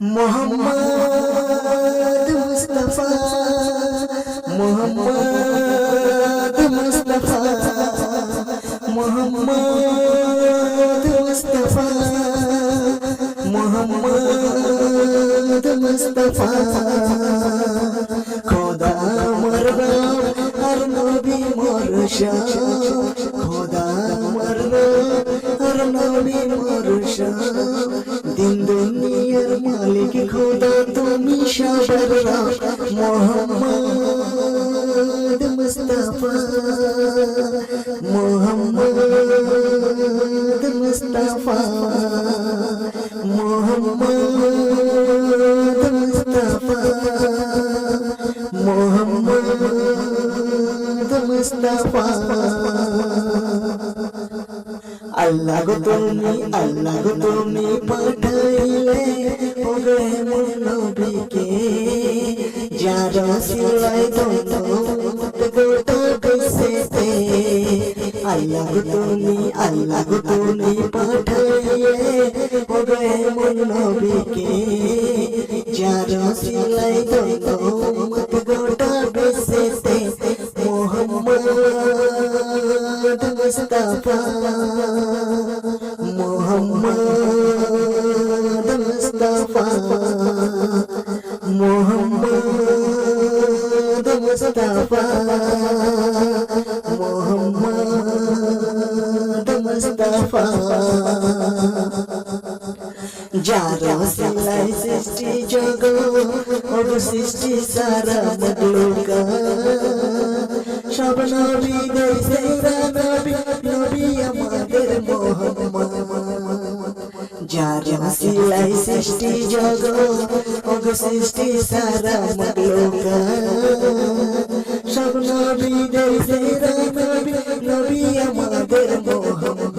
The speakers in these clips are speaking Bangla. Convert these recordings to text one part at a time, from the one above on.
মোহাম্মদ মুস্তাফা মোহাম্মদ মুস্তাফা মোহাম্মদ মুস্তাফা মোহাম্মদ মুস্তাফা। খোদা আমার নাম আর নবী মোর শাহ খোদা নাম আর নবী মোর তুমি সবার মোহাম্মদ মুস্তাফা। মোহাম্মদ মুস্তাফা। মোহাম্মদ মুস্তাফা। মোহাম্মদ মুস্তাফা। আল্লাহ গো তুমি, আল্লাহ গো তুমি পাঠাইলে। মোর নবীকে যারা সিলাই দন্ত গোটা বিশেতে আল্লাহ তুমি আল্লাহ তুমি পাঠাইলে ওগে মোর নবীকে। যারা সিলাই দন্ত গোটা বিশেতে মোহাম্মদ মুস্তাফা। মোহাম্মদ মুস্তাফা মোহাম্মদ মুস্তাফা। যারা সিলাই সৃষ্টি জগ ওর সৃষ্টি সারা মগলোকা সব নবীদের সেরা নবী নবী আমাদের মোহাম্মদ। যারা সিলাই সৃষ্টি জগ ওর সৃষ্টি সারা মগলোকা সব নবীদের সেরা নবী নবী আমাদের মোহাম্মদ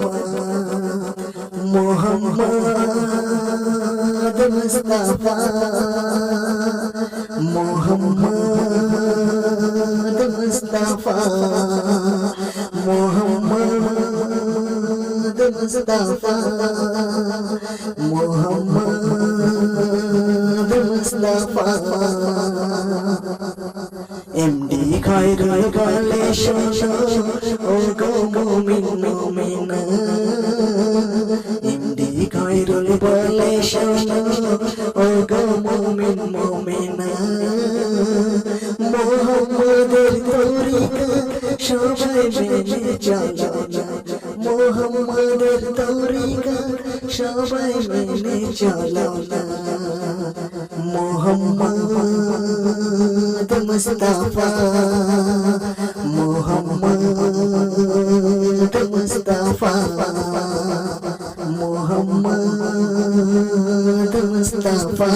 মোহাম্মদ মুস্তাফা মোহাম্মদ মুস্তাফা মোহাম্মদ মুস্তাফা মোহাম্মদ মুস্তাফা এমডি খয়রুল গলে শোনো ও গো মুমিন, মুমিনা। এমডি খয়রুল বলে শোনো ও গো মুমিন, মুমিনা। মোহাম্মদের তরিকা সবাই মেনে চলো মোহাম্মদের তরিকা সবাই মেনে চলো না। মোহাম্মদ মুস্তাফা মোহাম্মদ মুস্তাফা মোহাম্মদ মুস্তাফা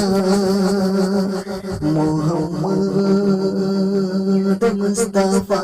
মোহাম্মদ মুস্তাফা